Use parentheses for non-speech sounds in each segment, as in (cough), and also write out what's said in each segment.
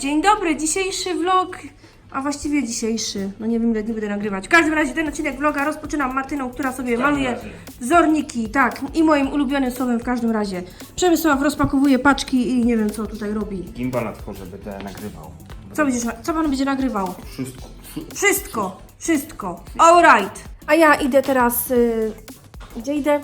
Dzień dobry, dzisiejszy vlog, a właściwie dzisiejszy, no nie wiem ile dni będę nagrywać. W każdym razie ten odcinek vloga rozpoczynam Martyną, która sobie maluje razie. wzorniki, tak, i moim ulubionym słowem w każdym razie. Przemysław rozpakowuje paczki i nie wiem co tutaj robi. Gimba na tworze będę nagrywał. Co, będziesz, co pan będzie nagrywał? Wszystko. Wszystko, wszystko. Alright. A ja idę teraz. Y, gdzie idę?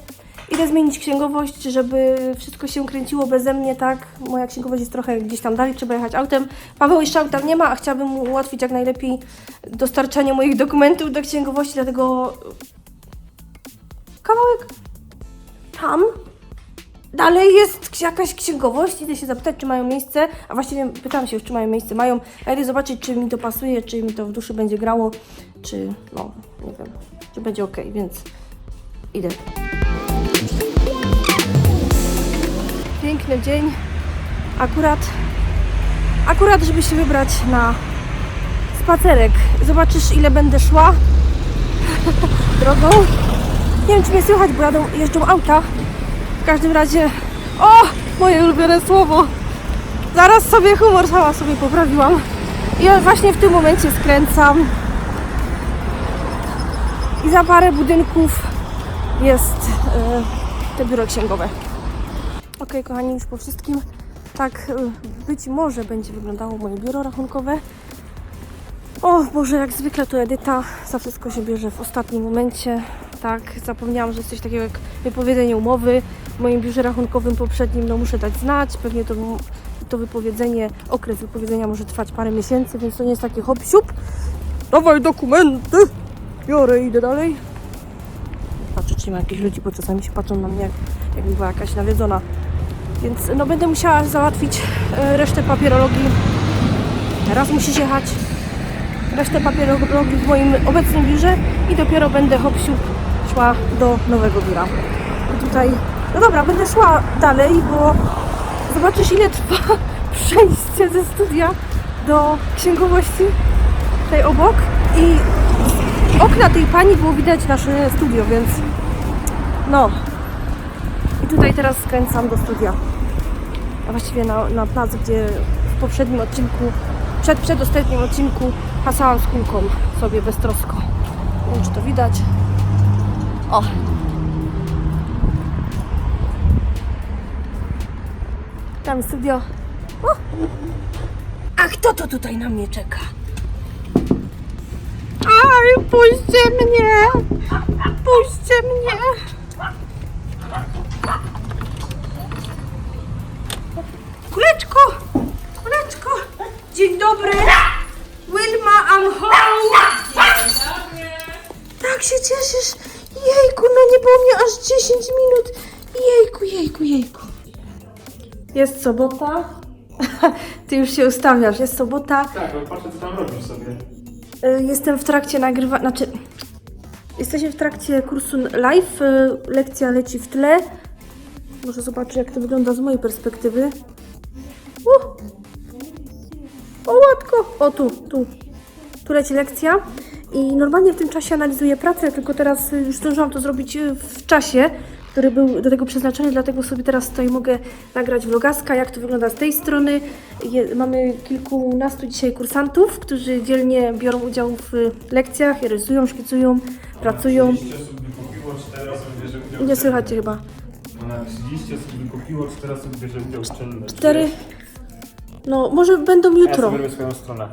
Idę zmienić księgowość, żeby wszystko się kręciło beze mnie, tak? Moja księgowość jest trochę gdzieś tam dalej, trzeba jechać autem. Paweł jeszcze auta nie ma, a chciałabym mu ułatwić jak najlepiej dostarczanie moich dokumentów do księgowości, dlatego kawałek tam Dalej jest jakaś księgowość, idę się zapytać, czy mają miejsce, a właściwie pytałam się już, czy mają miejsce. Mają, a idę zobaczyć, czy mi to pasuje, czy mi to w duszy będzie grało, czy, no, nie wiem, czy będzie ok, więc idę. Piękny dzień, akurat, akurat, żeby się wybrać na spacerek. Zobaczysz, ile będę szła (laughs) drogą. Nie wiem, czy mnie słychać, bo jadą, jeżdżą auta. W każdym razie, o, moje ulubione słowo. Zaraz sobie humor sama sobie poprawiłam. I właśnie w tym momencie skręcam. I za parę budynków jest e, te biuro księgowe. Ok, kochani, już po wszystkim. Tak e, być może będzie wyglądało moje biuro rachunkowe. O Boże, jak zwykle to Edyta za wszystko się bierze w ostatnim momencie. Tak, zapomniałam, że jest coś takiego jak wypowiedzenie umowy. W moim biurze rachunkowym poprzednim no, muszę dać znać. Pewnie to, to wypowiedzenie, okres wypowiedzenia może trwać parę miesięcy, więc to nie jest takie hop siup. Dawaj dokumenty! Biorę idę dalej. Patrzę, czy nie ma jakichś ludzi, bo czasami się patrzą na mnie, jak, jakby była jakaś nawiedzona. Więc no, będę musiała załatwić e, resztę papierologii. Teraz musisz jechać resztę papierologii w moim obecnym biurze i dopiero będę hop szła do nowego biura. Tutaj, no dobra, będę szła dalej, bo zobaczysz ile trwa (laughs) przejście ze studia do księgowości tutaj obok i z okna tej pani było widać nasze studio, więc no. I tutaj teraz skręcam do studia. A właściwie na, na plac, gdzie w poprzednim odcinku, przed przedostatnim odcinku hasałam z kulką sobie beztrosko. Nie wiem, czy to widać. O! Tam studio. O! A kto to tutaj na mnie czeka? Aj, puśćcie mnie! Puśćcie mnie! Dzień dobry! Wilma, I'm home! Tak się cieszysz! Jejku, no nie było mnie aż 10 minut! Jejku, jejku, jejku. Jest sobota. (laughs) Ty już się ustawiasz, jest sobota. Tak, ale patrzę co tam robisz sobie. Y, Jestem w trakcie nagrywania, znaczy jesteśmy w trakcie kursu live, y, lekcja leci w tle. Może zobaczę jak to wygląda z mojej perspektywy. Uh! O łatko! O tu, tu. Tu leci lekcja i normalnie w tym czasie analizuję pracę, tylko teraz y, już zdążyłam to zrobić y, w czasie, który był do tego przeznaczony, dlatego sobie teraz tutaj mogę nagrać vlogaska, jak to wygląda z tej strony. Je, mamy kilkunastu dzisiaj kursantów, którzy dzielnie biorą udział w y, lekcjach, rysują, szkicują, pracują. 30 osób 4 Nie słychać chyba. Ona 30 osób wykupiło, 4 osób bierze udział w czynnym. Cztery. No, może będą Ja jutro. sobie robię swoją stronę.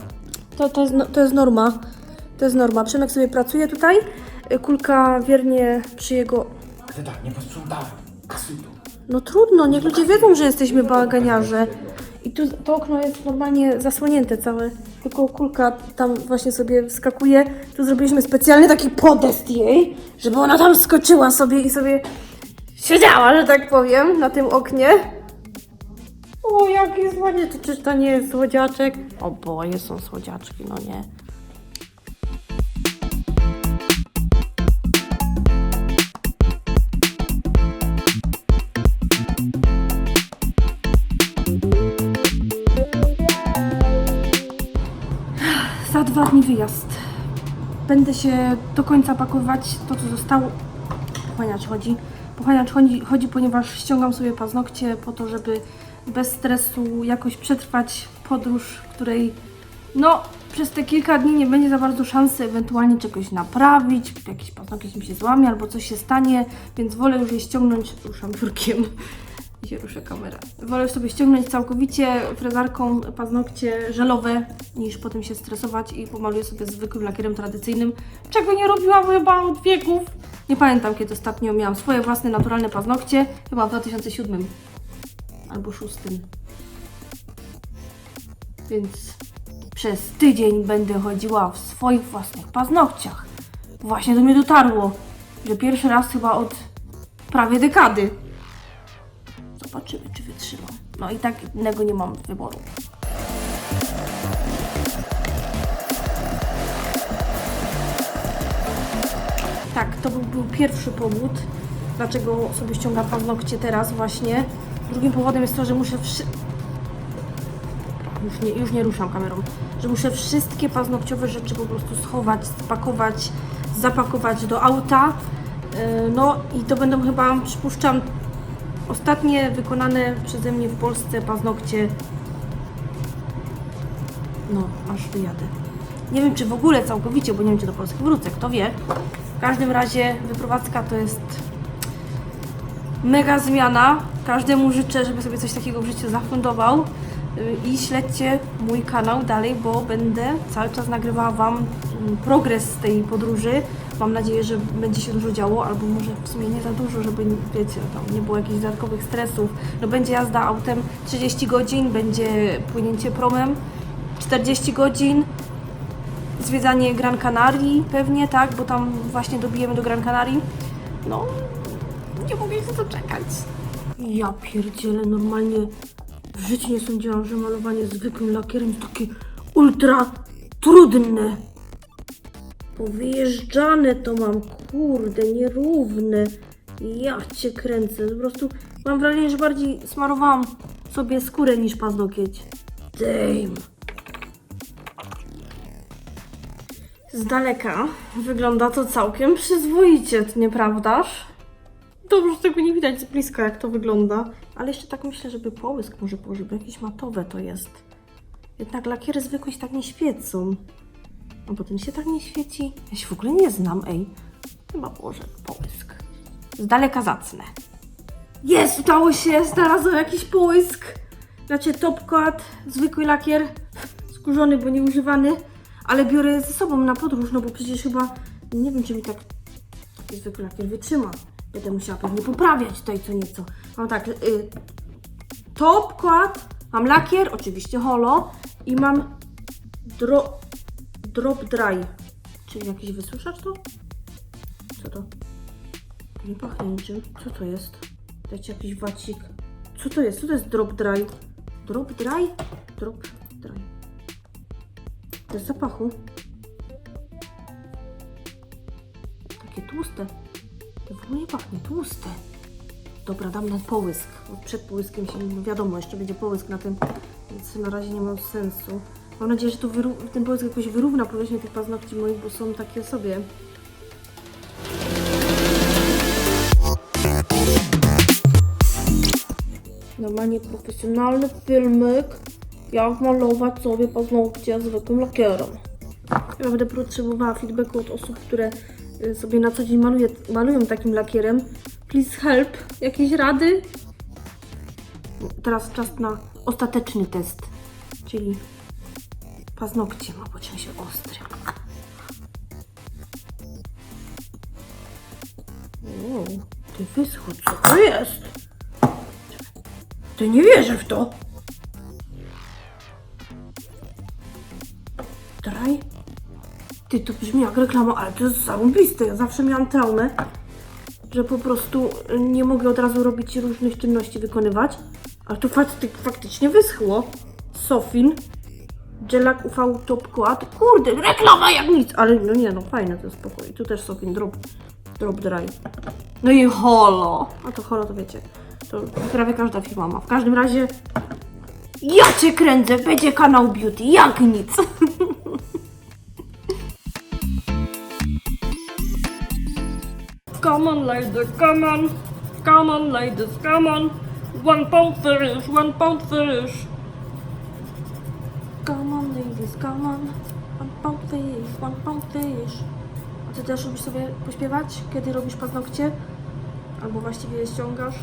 To, to, jest, no- to jest norma. To jest norma. Przemek sobie pracuje tutaj. y, Kulka wiernie przy jego. Ty tak, nie posprzątałem. Kasuj tu. No trudno, niech ludzie wiedzą, że jesteśmy baganiarze. I tu to okno jest normalnie zasłonięte całe. Tylko kulka tam właśnie sobie wskakuje. Tu zrobiliśmy specjalny taki podest jej, żeby ona tam skoczyła sobie i sobie siedziała, że tak powiem, na tym oknie. O, jaki. To czyż to nie jest słodziaczek? O boje, są słodziaczki, no nie. Za dwa dni wyjazd. Będę się do końca pakować to, co zostało. Pochłaniacz chodzi. Pochłaniacz chodzi, chodzi, ponieważ ściągam sobie paznokcie po to, żeby bez stresu jakoś przetrwać podróż, której no przez te kilka dni nie będzie za bardzo szansy ewentualnie czegoś naprawić, jakiś paznokieć mi się złamie albo coś się stanie, więc wolę już je ściągnąć, ruszam biurkiem i się ruszę kamera. Wolę sobie ściągnąć całkowicie frezarką paznokcie żelowe, niż potem się stresować i pomaluję sobie zwykłym lakierem tradycyjnym, czego nie robiłam chyba od wieków. Nie pamiętam kiedy ostatnio miałam swoje własne naturalne paznokcie, chyba w 2007 albo 2006. Więc przez tydzień będę chodziła w swoich własnych paznokciach. Właśnie do mnie dotarło, że pierwszy raz chyba od prawie dekady. Zobaczymy, czy wytrzymam. No i tak innego nie mam wyboru. Tak, to był, był pierwszy powód, dlaczego sobie ściągam paznokcie teraz właśnie. Drugim powodem jest to, że muszę wszy... już, nie, już nie ruszam kamerą, że muszę wszystkie paznokciowe rzeczy po prostu schować, spakować, zapakować do auta. Yy, No i to będą chyba, przypuszczam, ostatnie wykonane przeze mnie w Polsce paznokcie. No, aż wyjadę. Nie wiem, czy w ogóle całkowicie, bo nie wiem, czy do Polski wrócę, kto wie. W każdym razie wyprowadzka to jest mega zmiana. Każdemu życzę, żeby sobie coś takiego w życiu zafundował. Yy, I śledźcie mój kanał dalej, bo będę cały czas nagrywała Wam mm, progres tej podróży. Mam nadzieję, że będzie się dużo działo, albo może w sumie nie za dużo, żeby wiecie, tam nie było jakichś dodatkowych stresów. No będzie jazda autem 30 godzin, będzie płynięcie promem 40 godzin, zwiedzanie Gran Canaria pewnie, tak, bo tam właśnie dobijemy do Gran Canaria. No, nie mogę się doczekać. Ja pierdzielę, normalnie w życiu nie sądziłam, że malowanie zwykłym lakierem jest takie ultra trudne. Powyjeżdżane to mam, kurde, nierówne. Ja cię kręcę, po prostu mam wrażenie, że bardziej smarowałam sobie skórę niż paznokieć. Damn. Z daleka wygląda to całkiem przyzwoicie, nieprawdaż? Dobrze, że tego nie widać z bliska, jak to wygląda. Ale jeszcze tak myślę, żeby połysk może położyć, bo jakieś matowe to jest. Jednak lakiery zwykłe się tak nie świecą. A bo ten się tak nie świeci. Ja się w ogóle nie znam, ej. Chyba położę połysk. Z daleka zacnę. Jest, udało się, znalazłem jakiś połysk. Znaczy top coat, zwykły lakier, skórzony, bo nieużywany, ale biorę ze sobą na podróż, no bo przecież chyba, nie wiem czy mi tak taki zwykły lakier wytrzyma. Będę musiała pewnie poprawiać tutaj co nieco. Mam tak, y, coat, mam lakier, oczywiście holo i mam dro, drop dry, czyli jakiś wysuszacz to? Co to? To nie pachnie niczym. Co to jest? Dajcie jakiś wacik. Co to jest? Co to jest drop dry? Drop dry? Drop dry. Bez zapachu. Takie tłuste. To w ogóle nie pachnie. Tłuste. Dobra, dam na połysk. Przed połyskiem się, wiadomo, jeszcze będzie połysk na tym, więc na razie nie ma sensu. Mam nadzieję, że to ten połysk jakoś wyrówna powierzchnię tych paznokci moich, bo są takie sobie. Normalnie profesjonalny filmik, jak malować sobie paznokcie zwykłym lakierem. Ja będę potrzebowała feedbacku od osób, które sobie na co dzień maluje, malują takim lakierem. Please help. Jakieś rady? Teraz czas na ostateczny test, czyli paznokcie ma pociąg się ostry. O, ty wyschód, co to jest? Ty nie wierzę w to. Draj? Ty, to brzmi jak reklama, ale to jest zarąbiste. Ja zawsze miałam traumę, że po prostu nie mogę od razu robić różnych czynności wykonywać. Ale to fakty, faktycznie wyschło. Sofin. Gelak UV Top Coat. Kurde, reklama jak nic! Ale no nie, no fajne to jest spokojnie. Tu też Sofin Drop, drop Dry. No i holo. A to holo to wiecie. To prawie każda firma ma. W każdym razie ja cię kręcę, będzie kanał beauty, jak nic. (laughs) come on ladies, come on, come on ladies, come on. One pound fish, one pound fish. Come on ladies, come on. One pound fish, one pound fish. A ty też lubisz sobie pośpiewać, kiedy robisz paznokcie? Albo właściwie je ściągasz?